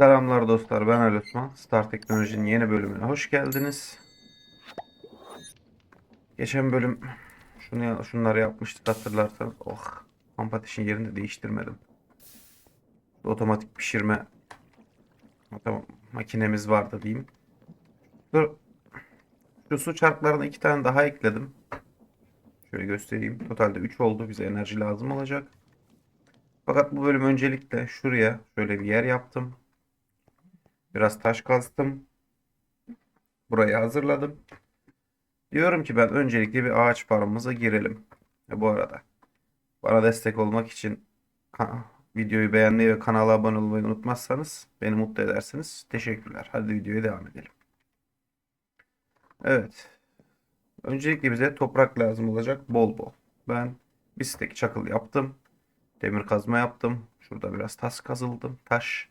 Selamlar dostlar ben Ali Osman. Star Teknoloji'nin yeni bölümüne hoş geldiniz. Geçen bölüm şunu şunları yapmıştık hatırlarsanız. Oh, kamp ateşin yerini de değiştirmedim. Otomatik pişirme makinemiz vardı diyeyim. Dur. Şu su çarklarına iki tane daha ekledim. Şöyle göstereyim. Totalde 3 oldu. Bize enerji lazım olacak. Fakat bu bölüm öncelikle şuraya şöyle bir yer yaptım. Biraz taş kazdım. Burayı hazırladım. Diyorum ki ben öncelikle bir ağaç farmımıza girelim. E bu arada bana destek olmak için videoyu beğenmeyi ve kanala abone olmayı unutmazsanız beni mutlu edersiniz. Teşekkürler. Hadi videoya devam edelim. Evet. Öncelikle bize toprak lazım olacak bol bol. Ben bir stek çakıl yaptım. Demir kazma yaptım. Şurada biraz taş kazıldım. Taş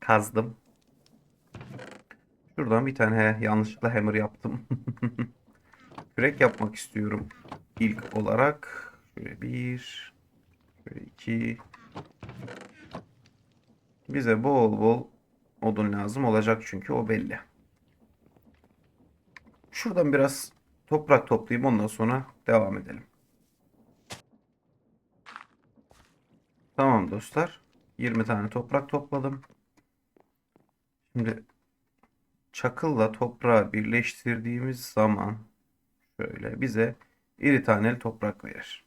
kazdım. Şuradan bir tane yanlışlıkla hammer yaptım. Kürek yapmak istiyorum. İlk olarak şöyle bir, şöyle iki. Bize bol bol odun lazım olacak çünkü o belli. Şuradan biraz toprak toplayayım ondan sonra devam edelim. Tamam dostlar. 20 tane toprak topladım. Şimdi çakılla toprağı birleştirdiğimiz zaman şöyle bize iri taneli toprak verir.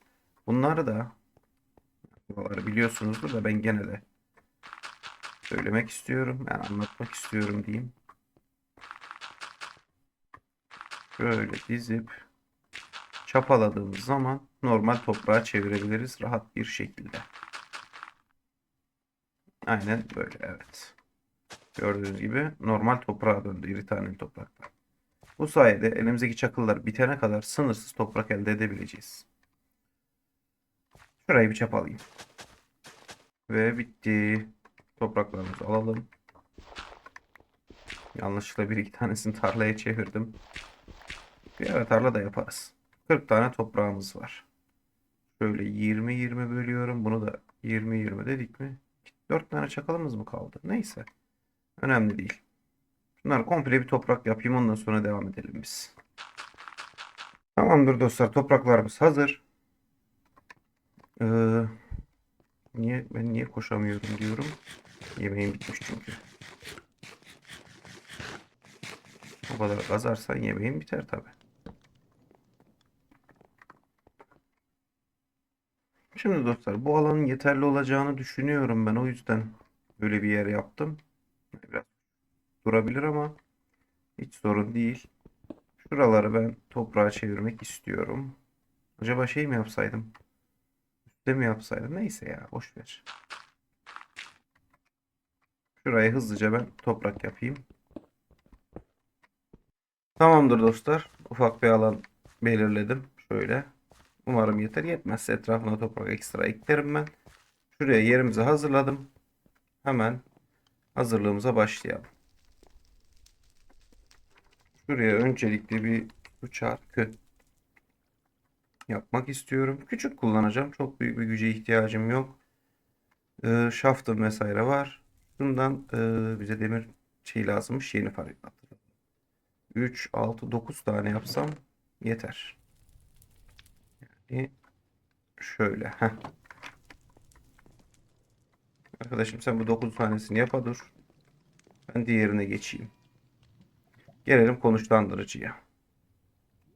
Bunları da buraları biliyorsunuzdur da ben gene de söylemek istiyorum. Yani anlatmak istiyorum diyeyim. Şöyle dizip çapaladığımız zaman normal toprağa çevirebiliriz rahat bir şekilde. Aynen böyle evet. Gördüğünüz gibi normal toprağa döndü iri taneli topraktan. Bu sayede elimizdeki çakıllar bitene kadar sınırsız toprak elde edebileceğiz. Şurayı bir çapalayayım. Ve bitti. Topraklarımızı alalım. Yanlışlıkla bir iki tanesini tarlaya çevirdim. Bir ara tarla da yaparız. 40 tane toprağımız var. Şöyle 20-20 bölüyorum. Bunu da 20-20 dedik mi? 4 tane çakalımız mı kaldı? Neyse. Önemli değil. Bunlar komple bir toprak yapayım ondan sonra devam edelim biz. Tamamdır dostlar topraklarımız hazır. Ee, niye ben niye koşamıyorum diyorum. Yemeğim bitmiş çünkü. O kadar kazarsan yemeğin biter tabi. Şimdi dostlar bu alanın yeterli olacağını düşünüyorum ben. O yüzden böyle bir yer yaptım. Biraz durabilir ama hiç sorun değil. Şuraları ben toprağa çevirmek istiyorum. Acaba şey mi yapsaydım? Üstte mi yapsaydım? Neyse ya boş ver. Şuraya hızlıca ben toprak yapayım. Tamamdır dostlar. Ufak bir alan belirledim. Şöyle. Umarım yeter. Yetmezse etrafına toprak ekstra eklerim ben. Şuraya yerimizi hazırladım. Hemen hazırlığımıza başlayalım. Şuraya öncelikle bir su çarkı yapmak istiyorum. Küçük kullanacağım. Çok büyük bir güce ihtiyacım yok. Ee, şaftım vesaire var. Bundan e, bize demir şey lazımmış. Yeni fark ettim. 3, 6, 9 tane yapsam yeter. Yani şöyle. Heh. Arkadaşım sen bu 9 tanesini yapa dur. Ben diğerine geçeyim. Gelelim konuşlandırıcıya.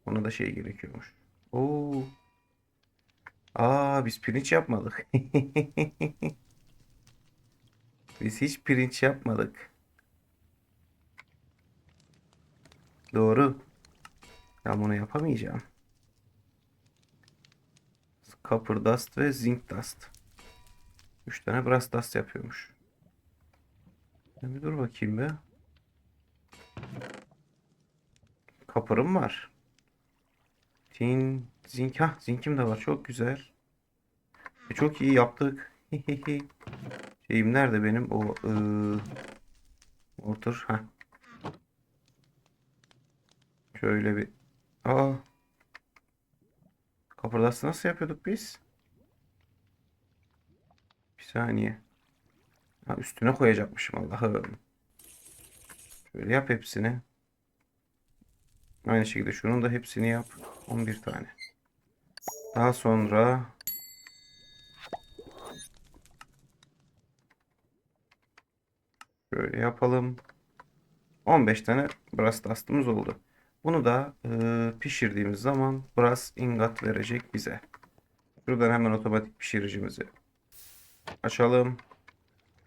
Ona da şey gerekiyormuş. Oo. Aa biz pirinç yapmadık. Biz hiç pirinç yapmadık. Doğru. Ben bunu yapamayacağım. Copper dust ve zinc dust. 3 tane brass dust yapıyormuş. Bir dur bakayım be. Copper'ım var. Tin, zinc, ha zincim de var. Çok güzel. E, çok iyi yaptık. Şeyim nerede benim o ıı, mortar ha. Şöyle bir aa Kapırdası nasıl yapıyorduk biz? Bir saniye. Ha, üstüne koyacakmışım Allah'ım. Şöyle yap hepsini. Aynı şekilde şunun da hepsini yap. 11 tane. Daha sonra şöyle yapalım. 15 tane brass dust'ımız oldu. Bunu da e, pişirdiğimiz zaman brass ingot verecek bize. Şuradan hemen otomatik pişiricimizi açalım.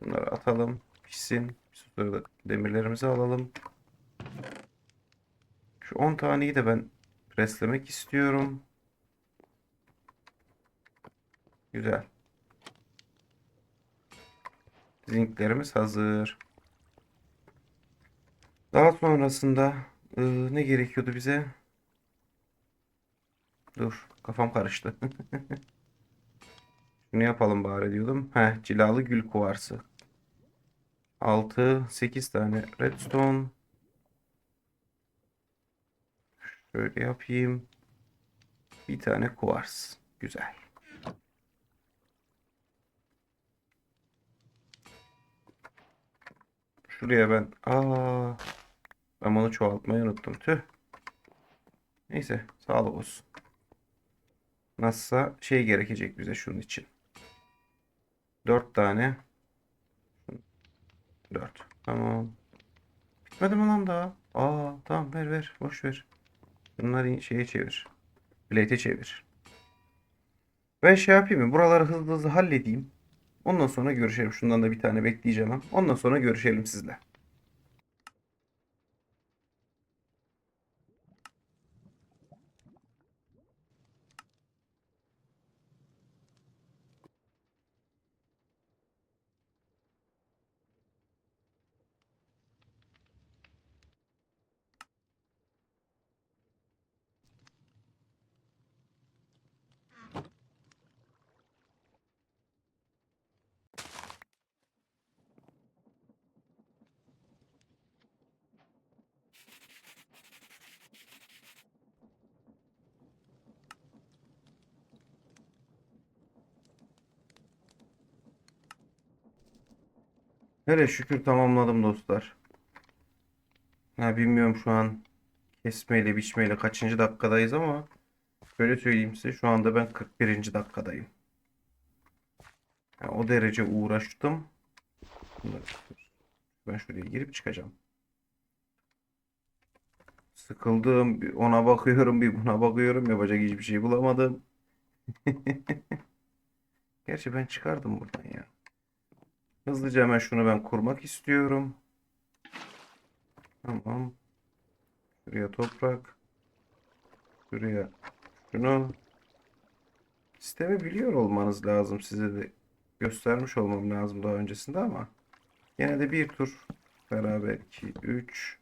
Bunları atalım. Pişsin. Sırada demirlerimizi alalım. Şu 10 taneyi de ben preslemek istiyorum. Güzel. Zinklerimiz hazır. Daha sonrasında e, ne gerekiyordu bize? Dur, kafam karıştı. Şunu yapalım bari diyordum. Heh, cilalı gül kuvarsı. 6, 8 tane redstone. Şöyle yapayım. Bir tane kuvars. Güzel. Şuraya ben aa ben bunu çoğaltmayı unuttum. Tüh. Neyse, sağlık olsun. Nasılsa şey gerekecek bize şunun için. 4 tane. 4. Tamam. Bitmedi mi lan daha? Aa tamam ver ver. Boş ver. Bunları şeye çevir. Plate'e çevir. Ben şey yapayım mı? Buraları hızlı hızlı halledeyim. Ondan sonra görüşelim. Şundan da bir tane bekleyeceğim. Ondan sonra görüşelim sizle. Hele şükür tamamladım dostlar. Ya bilmiyorum şu an kesmeyle biçmeyle kaçıncı dakikadayız ama şöyle söyleyeyim size şu anda ben 41. dakikadayım. Ya o derece uğraştım. Ben şuraya girip çıkacağım. Sıkıldım. Bir ona bakıyorum, bir buna bakıyorum. Yapacak hiçbir şey bulamadım. Gerçi ben çıkardım buradan ya. Hızlıca hemen şunu ben kurmak istiyorum. Tamam. Şuraya toprak. Şuraya şunu. Sistemi biliyor olmanız lazım. Size de göstermiş olmam lazım daha öncesinde ama. Yine de bir tur beraber 2, 3.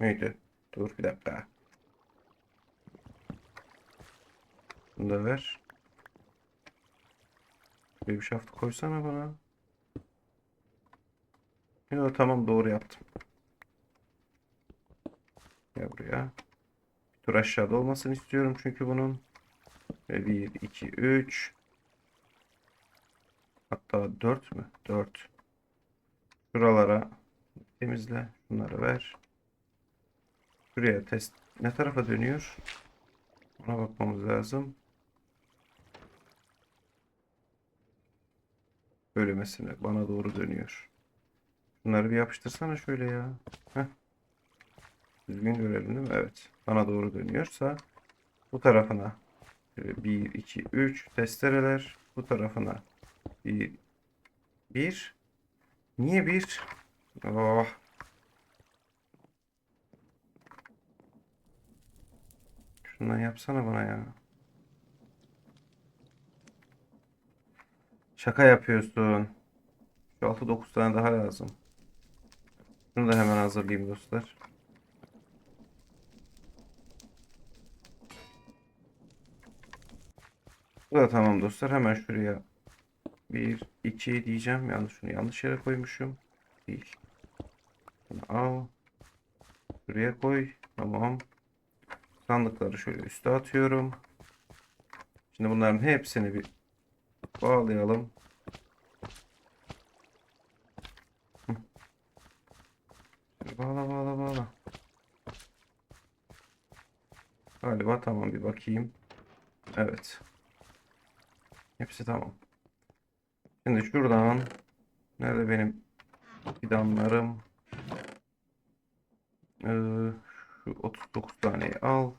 Neydi? Dur bir dakika. Bunu da ver. Bir şaft koysana bana. Yo, tamam doğru yaptım. Gel buraya. Bir tur aşağıda olmasını istiyorum çünkü bunun. Ve 1, 2, 3. Hatta 4 mü? 4. Şuralara temizle. Şunları ver. Şuraya test. Ne tarafa dönüyor? Ona bakmamız lazım. Böylemesine bana doğru dönüyor. Bunları bir yapıştırsana şöyle ya. Heh. Düzgün görelim değil mi? Evet. Bana doğru dönüyorsa bu tarafına 1, 2, 3 testereler. Bu tarafına 1, 1. Niye 1? Oh. Şundan yapsana bana ya. Şaka yapıyorsun. Şu 6-9 tane daha lazım. Şunu da hemen hazırlayayım dostlar. Bu da tamam dostlar. Hemen şuraya 1, 2 diyeceğim. Yanlış şunu yanlış yere koymuşum. Değil. Bunu al. Şuraya koy. Tamam. Sandıkları şöyle üste atıyorum. Şimdi bunların hepsini bir bağlayalım. Bağla bağla bağla. Galiba tamam bir bakayım. Evet. Hepsi tamam. Şimdi şuradan nerede benim fidanlarım? Ee, şu 39 taneyi al.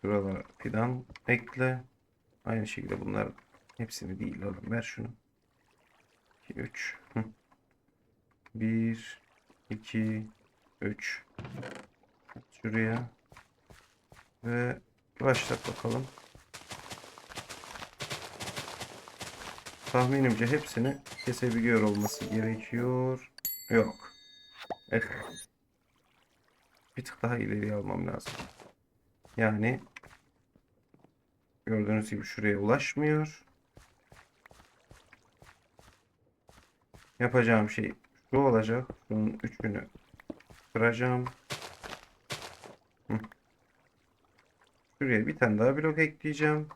Şuralara fidan ekle. Aynı şekilde bunlar hepsini değil oğlum. Ver şunu. 2, 3. 1, 2, 3. Şuraya. Ve başlat bakalım. Tahminimce hepsini kesebiliyor olması gerekiyor. Yok. Eh. Bir tık daha ileriye almam lazım. Yani gördüğünüz gibi şuraya ulaşmıyor. Yapacağım şey şu olacak. Şunun üçünü kıracağım. Şuraya bir tane daha blok ekleyeceğim.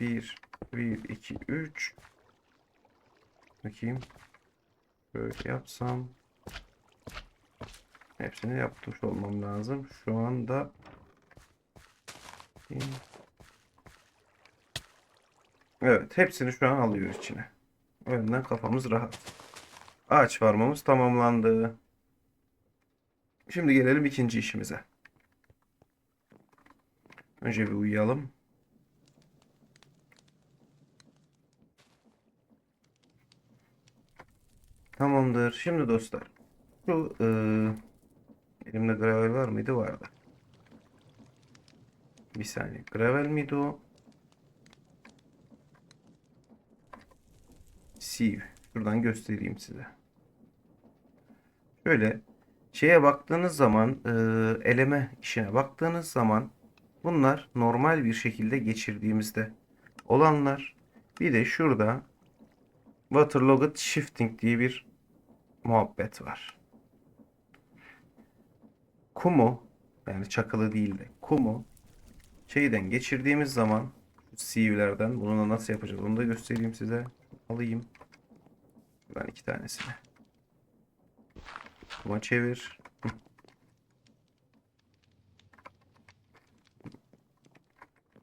1 1 2 3 Bakayım. Böyle yapsam hepsini yapmış olmam lazım. Şu anda Evet, hepsini şu an alıyor içine. O yüzden kafamız rahat. Ağaç farmamız tamamlandı. Şimdi gelelim ikinci işimize. Önce bir uyuyalım. Tamamdır. Şimdi dostlar. Şu eee, elimde gravel var mıydı? Vardı. Bir saniye. Gravel miydi o? Sieve. Şuradan göstereyim size. Şöyle şeye baktığınız zaman eee, eleme işine baktığınız zaman bunlar normal bir şekilde geçirdiğimizde olanlar. Bir de şurada Waterlogged Shifting diye bir muhabbet var. Kumu yani çakılı değil de kumu şeyden geçirdiğimiz zaman sieve'lerden bunu da nasıl yapacağız onu da göstereyim size. Alayım. Ben iki tanesini. Kuma çevir. Hı.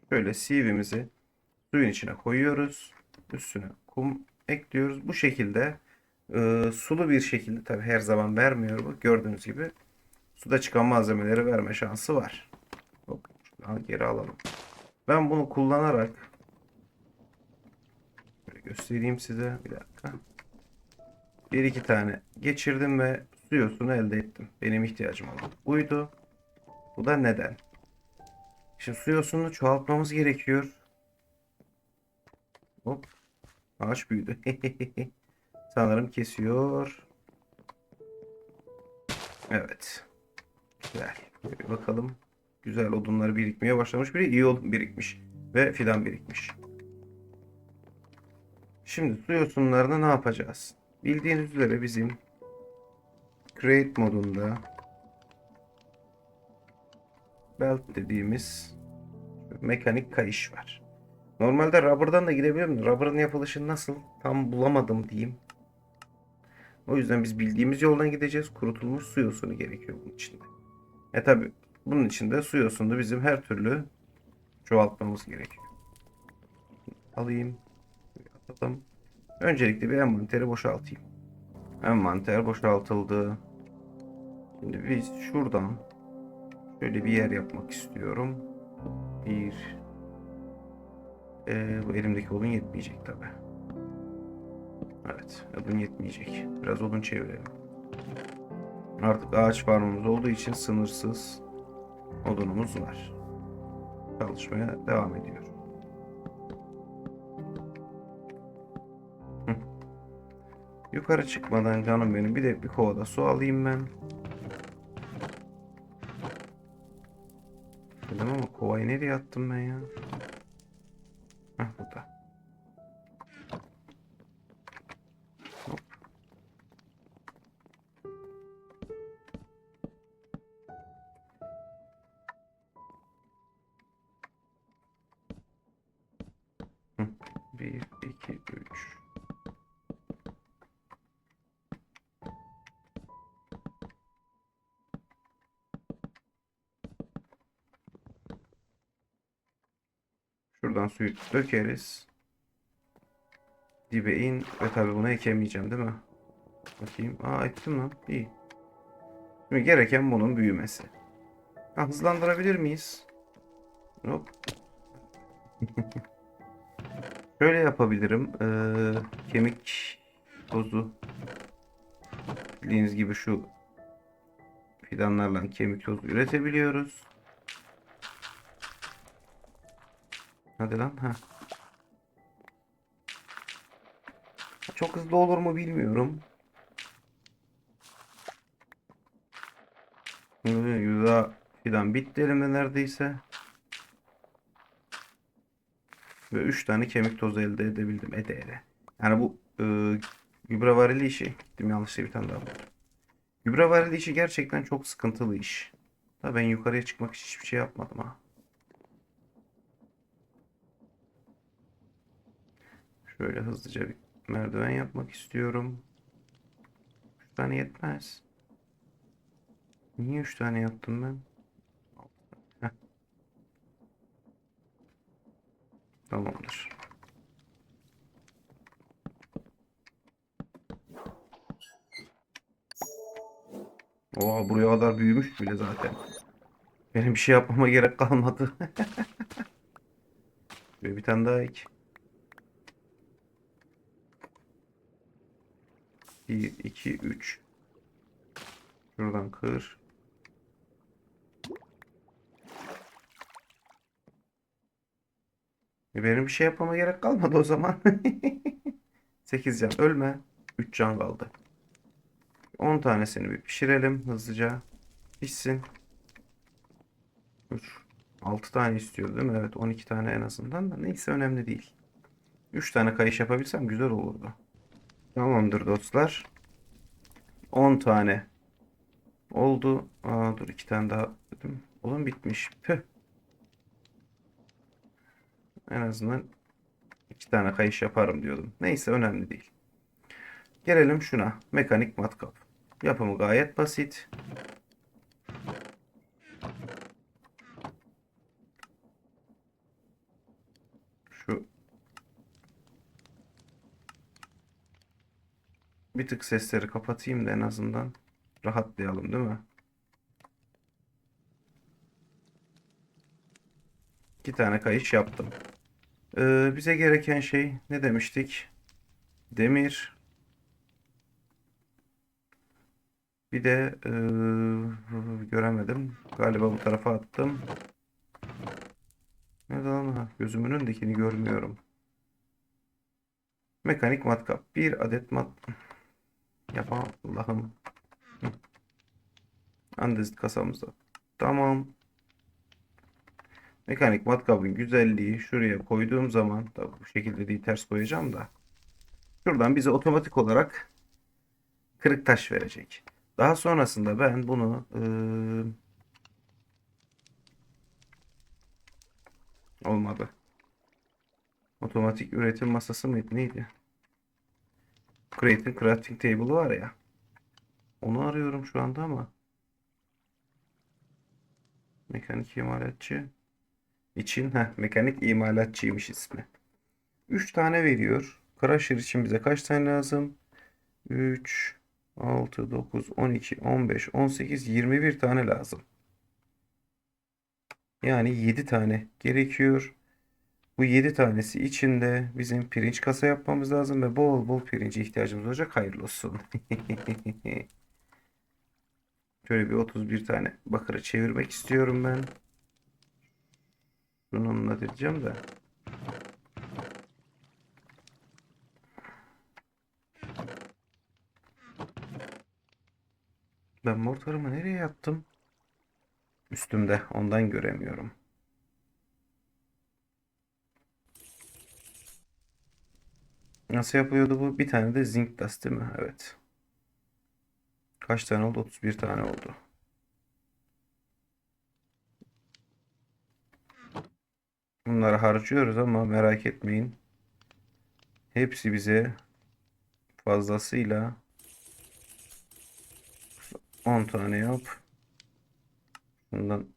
Şöyle sieve'imizi suyun içine koyuyoruz. Üstüne kum ekliyoruz. Bu şekilde e, sulu bir şekilde tabi her zaman vermiyor bu. Gördüğünüz gibi suda çıkan malzemeleri verme şansı var. Şuradan geri alalım. Ben bunu kullanarak böyle göstereyim size. Bir dakika. Bir iki tane geçirdim ve su yosunu elde ettim. Benim ihtiyacım olan buydu. Bu da neden? Şimdi su yosununu çoğaltmamız gerekiyor. Hop. Ağaç büyüdü. Sanırım kesiyor. Evet. Güzel. Böyle bakalım. Güzel odunlar birikmeye başlamış. Biri iyi odun birikmiş. Ve fidan birikmiş. Şimdi su yosunlarını ne yapacağız? Bildiğiniz üzere bizim Create modunda Belt dediğimiz mekanik kayış var. Normalde rubber'dan da gidebiliyorum. Rubber'ın yapılışı nasıl? Tam bulamadım diyeyim. O yüzden biz bildiğimiz yoldan gideceğiz. Kurutulmuş su yosunu gerekiyor bunun içinde. E tabi bunun içinde su yosunu bizim her türlü çoğaltmamız gerekiyor. Alayım. Atalım. Öncelikle bir envanteri boşaltayım. Envanter boşaltıldı. Şimdi biz şuradan şöyle bir yer yapmak istiyorum. Bir ee, bu elimdeki odun yetmeyecek tabi. Evet, odun yetmeyecek. Biraz odun çevirelim. Artık ağaç farmımız olduğu için sınırsız odunumuz var. Çalışmaya devam ediyor. Yukarı çıkmadan canım benim bir de bir kovada su alayım ben. Dedim ama kovayı nereye attım ben ya? Suyu dökeriz. Dibe in ve tabii bunu ekemeyeceğim değil mi? Bakayım. Aa ettim lan. İyi. Şimdi gereken bunun büyümesi. Ha, hızlandırabilir miyiz? Hop. Şöyle yapabilirim. Ee, kemik tozu. Bildiğiniz gibi şu fidanlarla kemik tozu üretebiliyoruz. Hadi lan. Ha. Çok hızlı olur mu bilmiyorum. Yüzde fidan bitti elimde neredeyse. Ve 3 tane kemik tozu elde edebildim. Ede ede. Yani bu e, gübre varili işi. Gittim yanlışlıkla bir tane daha. Gübre varili işi gerçekten çok sıkıntılı iş. Da ben yukarıya çıkmak için hiçbir şey yapmadım ha. Şöyle hızlıca bir merdiven yapmak istiyorum. 3 tane yetmez. Niye 3 tane yaptım ben? Tamamdır. Oha buraya kadar büyümüş bile zaten. Benim bir şey yapmama gerek kalmadı. Bir tane daha ek. 1, 2, 3. Şuradan kır. E benim bir şey yapmama gerek kalmadı o zaman. 8 can ölme. 3 can kaldı. 10 tanesini bir pişirelim hızlıca. Pişsin. 3. 6 tane istiyor değil mi? Evet 12 tane en azından da. Neyse önemli değil. 3 tane kayış yapabilsem güzel olurdu. Tamamdır dostlar. 10 tane oldu. Aa, dur 2 tane daha dedim. Oğlum bitmiş. Püh. En azından 2 tane kayış yaparım diyordum. Neyse önemli değil. Gelelim şuna. Mekanik matkap. Yapımı gayet basit. Şu bir tık sesleri kapatayım da en azından rahatlayalım değil mi? İki tane kayış yaptım. Ee, bize gereken şey ne demiştik? Demir. Bir de ee, göremedim. Galiba bu tarafa attım. Nerede lan? Gözümün önündekini görmüyorum. Mekanik matkap. Bir adet mat... Yapamam Allah'ım. Hı. Andezit kasamızda. Tamam. Mekanik matkabın güzelliği şuraya koyduğum zaman tabii bu şekilde değil ters koyacağım da şuradan bize otomatik olarak kırık taş verecek. Daha sonrasında ben bunu eee, olmadı. Otomatik üretim masası mıydı neydi? Creating Crafting Table var ya. Onu arıyorum şu anda ama. Mekanik imalatçı için heh, mekanik imalatçıymış ismi. 3 tane veriyor. Crusher için bize kaç tane lazım? 3 6 9 12 15 18 21 tane lazım. Yani 7 tane gerekiyor. Bu 7 tanesi içinde bizim pirinç kasa yapmamız lazım ve bol bol pirince ihtiyacımız olacak. Hayırlı olsun. Şöyle bir 31 tane bakırı çevirmek istiyorum ben. Bununla diyeceğim de. Ben mortarımı nereye yaptım? Üstümde. Ondan göremiyorum. Nasıl yapıyordu bu? Bir tane de zinc dust değil mi? Evet. Kaç tane oldu? 31 tane oldu. Bunları harcıyoruz ama merak etmeyin. Hepsi bize fazlasıyla 10 tane yap. Şundan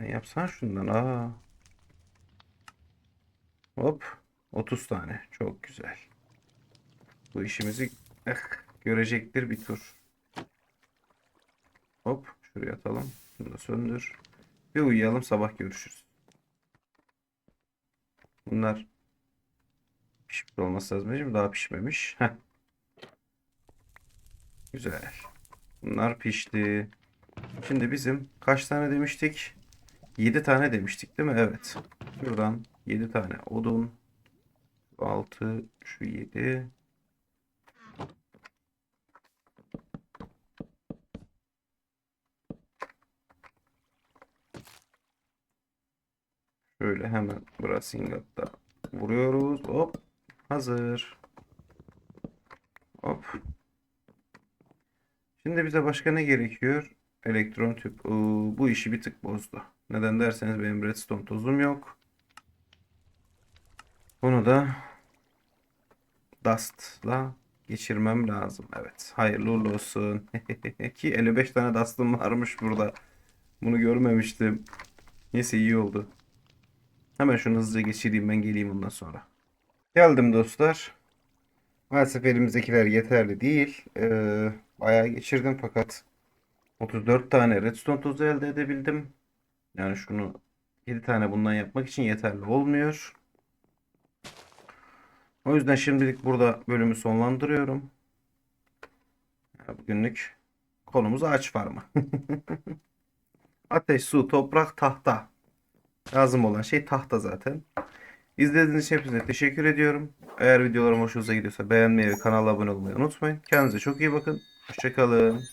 ne yapsan şundan. Aa. Hop. 30 tane. Çok güzel. Bu işimizi eh, görecektir bir tur. Hop. Şuraya atalım. Bunu da söndür. Bir uyuyalım. Sabah görüşürüz. Bunlar pişmiş olması lazım. Şimdi daha pişmemiş. Heh. Güzel. Bunlar pişti. Şimdi bizim kaç tane demiştik? 7 tane demiştik değil mi? Evet. Şuradan 7 tane odun. 6 şu 7. Şöyle hemen Brasingat'ta vuruyoruz. Hop. Hazır. Hop. Şimdi bize başka ne gerekiyor? Elektron tüp. Oo, bu işi bir tık bozdu. Neden derseniz benim redstone tozum yok. Bunu da Dust'la geçirmem lazım. Evet. Hayırlı olsun. Ki 55 tane Dust'ım varmış burada. Bunu görmemiştim. Neyse iyi oldu. Hemen şunu hızlıca geçireyim ben geleyim ondan sonra. Geldim dostlar. Maalesef elimizdekiler yeterli değil. Ee, bayağı geçirdim fakat 34 tane redstone tozu elde edebildim. Yani şunu 7 tane bundan yapmak için yeterli olmuyor. O yüzden şimdilik burada bölümü sonlandırıyorum. Bugünlük konumuz ağaç farmı. Ateş, su, toprak, tahta. Lazım olan şey tahta zaten. İzlediğiniz için hepinize teşekkür ediyorum. Eğer videolarım hoşunuza gidiyorsa beğenmeyi ve kanala abone olmayı unutmayın. Kendinize çok iyi bakın. Hoşçakalın.